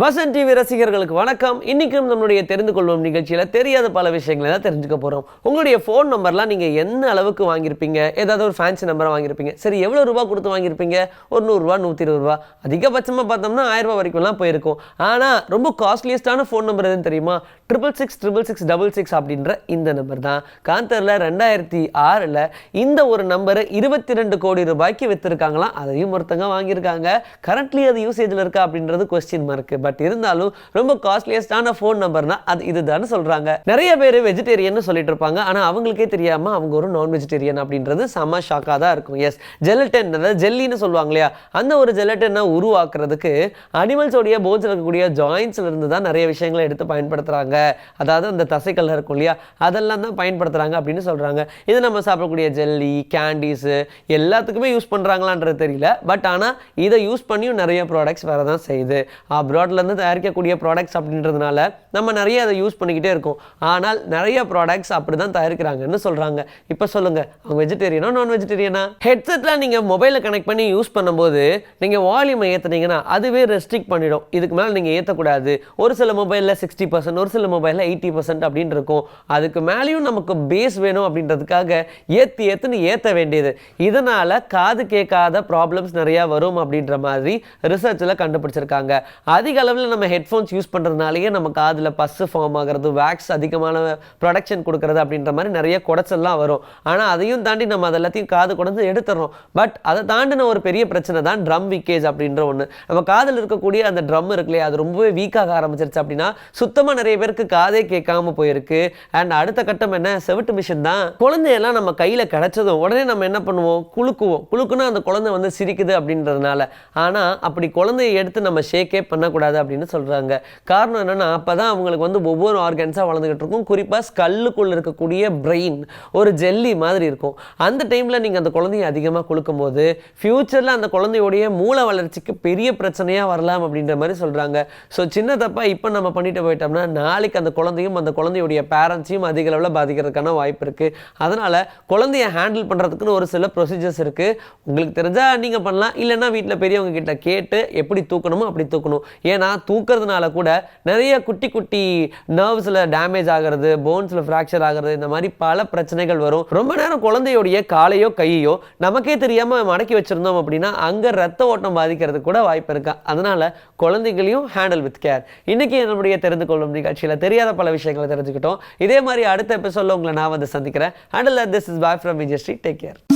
Vasan TV ரசிகர்களுக்கு வணக்கம். இன்னைக்கும் நம்மளுடைய தெரிந்து கொள்வோம் நிகழ்ச்சியில் தெரியாத பல விஷயங்களை தான் தெரிஞ்சுக்க போகிறோம் உங்களுடைய ஃபோன் நம்பர்லாம் நீங்கள் என்ன அளவுக்கு வாங்கியிருப்பீங்க? ஏதாவது ஒரு ஃபேன்சி நம்பரை வாங்கியிருப்பீங்க? சரி எவ்வளோ ரூபா கொடுத்து வாங்கியிருப்பீங்க? ஒரு நூறுரூவா நூற்றி இருபது ரூபா. அதிகபட்சமாக பார்த்தோம்னா ஆயிரம் வரைக்கும்லாம் போயிருக்கும். ஆனால் ரொம்ப காஸ்ட்லியஸ்டான ஃபோன் நம்பர் எதுன்னு தெரியுமா? Triple six triple six double six அப்படின்ற இந்த நம்பர் தான். காந்தரில் ரெண்டாயிரத்தி ஆறில் இந்த ஒரு நம்பரை இருபத்தி ரெண்டு கோடி ரூபாய்க்கு விற்றுருக்காங்களாம் அதையும் ஒருத்தங்க வாங்கியிருக்காங்க. கரண்ட்லி அது யூசேஜில் இருக்கா அப்படின்றது கொஸ்டின் மார்க்கு பட் இருந்தாலும் ரொம்ப காஸ்ட்லியஸ்டான ஃபோன் நம்பர்னா அது இதுதான் சொல்கிறாங்க நிறைய பேர் வெஜிடேரியன் சொல்லிட்டு இருப்பாங்க. ஆனால் அவங்களுக்கே தெரியாமல் அவங்க ஒரு நான் வெஜிடேரியன் அப்படின்றது செம ஷாக்காக தான் இருக்கும். எஸ் ஜெலட்டன் அதாவது ஜெல்லின்னு சொல்லுவாங்க இல்லையா? அந்த ஒரு ஜெலட்டனை உருவாக்குறதுக்கு அனிமல்ஸோடைய போன்ஸ் இருக்கக்கூடிய ஜாயின்ஸ்ல இருந்து தான் நிறைய விஷயங்களை எடுத்து பயன்படுத்துகிறாங்க அதாவது அந்த தசைகள் இருக்கும் இல்லையா? அதெல்லாம் தான் பயன்படுத்துகிறாங்க அப்படின்னு சொல்கிறாங்க இது நம்ம சாப்பிடக்கூடிய ஜெல்லி கேண்டீஸு எல்லாத்துக்குமே யூஸ் பண்ணுறாங்களான்றது தெரியல. பட் ஆனால் இதை யூஸ் பண்ணியும் நிறைய ப்ராடக்ட்ஸ் வேறு தான் செய்யுது அப்ராட்லேருந்து தயாரிக்கக்கூடிய ப்ராடக்ட்ஸ் அப்படின்றதுனால நம்ம நிறைய அதை யூஸ் பண்ணிக்கிட்டே இருக்கோம். ஆனால் நிறைய ப்ராடக்ட்ஸ் அப்படி தான் தயாரிக்கிறாங்கன்னு சொல்கிறாங்க இப்போ சொல்லுங்கள் அவங்க வெஜிடேரியனா நான் வெஜிடேரியனா ஹெட்செட்லாம் நீங்கள் மொபைலில் கனெக்ட் பண்ணி யூஸ் பண்ணும்போது நீங்கள் வால்யூமை ஏற்றுனீங்கன்னா அதுவே ரெஸ்ட்ரிக்ட் பண்ணிடும். இதுக்கு மேலே நீங்கள் ஏற்றக்கூடாது ஒரு சில மொபைலில் சிக்ஸ்டி பர்சன்ட் ஒரு சில மொபைலில் எயிட்டி பர்சன்ட் அப்படின்னு இருக்கும். அதுக்கு மேலேயும் நமக்கு பேஸ் வேணும் அப்படின்றதுக்காக ஏற்றி ஏற்றுன்னு ஏற்ற வேண்டியது. இதனால் காது கேட்காத ப்ராப்ளம்ஸ் நிறையா வரும் அப்படின்ற மாதிரி ரிசர்ச்சில் கண்டுபிடிச்சிருக்காங்க. அதிக அளவில் நம்ம ஹெட்ஃபோன்ஸ் யூஸ் பண்ணுறதுனாலேயே நம்ம காதில் பஸ்ஸு ஃபார்ம் ஆகிறது வேக்ஸ் அதிகமான ப்ரொடக்ஷன் கொடுக்கறது அப்படின்ற மாதிரி நிறைய குடைச்சல்லாம் வரும். ஆனால் அதையும் தாண்டி நம்ம அது எல்லாத்தையும் காது குடந்து எடுத்துடுறோம் பட் அதை தாண்டின ஒரு பெரிய பிரச்சனை தான் ட்ரம் விக்கேஜ் அப்படின்ற ஒன்று நம்ம காதில் இருக்கக்கூடிய அந்த ட்ரம் இருக்கு இல்லையா அது ரொம்பவே வீக்காக ஆரம்பிச்சிருச்சு அப்படின்னா சுத்தமாக நிறைய பேருக்கு காதே கேட்காம போயிருக்கு. அண்ட் அடுத்த கட்டம் என்ன? செவிட்டு மிஷின் தான். குழந்தையெல்லாம் நம்ம கையில் கிடைச்சதும் உடனே நம்ம என்ன பண்ணுவோம்? குலுக்குவோம். குழுக்குன்னா அந்த குழந்தை வந்து சிரிக்குது அப்படின்றதுனால. ஆனால் அப்படி குழந்தையை எடுத்து நம்ம ஷேக்கே பண்ணக்கூடாது. அப்படின்னு சொல்கிறாங்க காரணம் என்னென்னா அப்போ தான் அவங்களுக்கு வந்து ஒவ்வொரு ஆர்கன்ஸாக வளர்ந்துக்கிட்டு இருக்கும். குறிப்பாக ஸ்கல்லுக்குள்ளே இருக்கக்கூடிய பிரெயின் ஒரு ஜெல்லி மாதிரி இருக்கும். அந்த டைமில் நீங்கள் அந்த குழந்தைய அதிகமாக குலுக்கும் போது ஃப்யூச்சரில் அந்த குழந்தையோடைய மூல வளர்ச்சிக்கு பெரிய பிரச்சனையாக வரலாம் அப்படின்ற மாதிரி சொல்கிறாங்க ஸோ சின்ன தப்பாக இப்போ நம்ம பண்ணிட்டு போயிட்டோம்னா நாளைக்கு அந்த குழந்தையும் அந்த குழந்தையுடைய பேரண்ட்ஸையும் அதிக அளவில் பாதிக்கிறதுக்கான வாய்ப்பு இருக்குது அதனால் குழந்தைய ஹேண்டில் பண்ணுறதுக்குன்னு ஒரு சில ப்ரொசீஜர்ஸ் இருக்குது உங்களுக்கு தெரிஞ்சால் நீங்கள் பண்ணலாம். இல்லைன்னா வீட்டில் பெரியவங்க கிட்ட கேட்டு எப்படி தூக்கணுமோ அப்படி தூக்கணும். ஏன்னா தூக்கிறதுனால கூட நிறைய குட்டி குட்டி நர்வ்ஸில் டேமேஜ் ஆகிறது போன்ஸில் ஃப்ராக்சர் ஆகிறது இந்த மாதிரி பல பிரச்சனைகள் வரும். ரொம்ப நேரம் குழந்தையுடைய காலையோ கையோ நமக்கே தெரியாமல் மடக்கி வச்சுருந்தோம் அப்படின்னா அங்கே ரத்த ஓட்டம் பாதிக்கிறதுக்கு கூட வாய்ப்பு இருக்கா. அதனால் குழந்தைகளையும் ஹேண்டில் வித் கேர் இன்றைக்கி நம்முடைய தெரிந்து கொள்ளும் நிகழ்ச்சியில் தெரியாத பல விஷயங்களை தெரிஞ்சுக்கிட்டோம். இதே மாதிரி அடுத்த எபிசோடில் உங்களை நான் வந்து சந்திக்கிறேன். Handle this is bye from Vijay Sri take care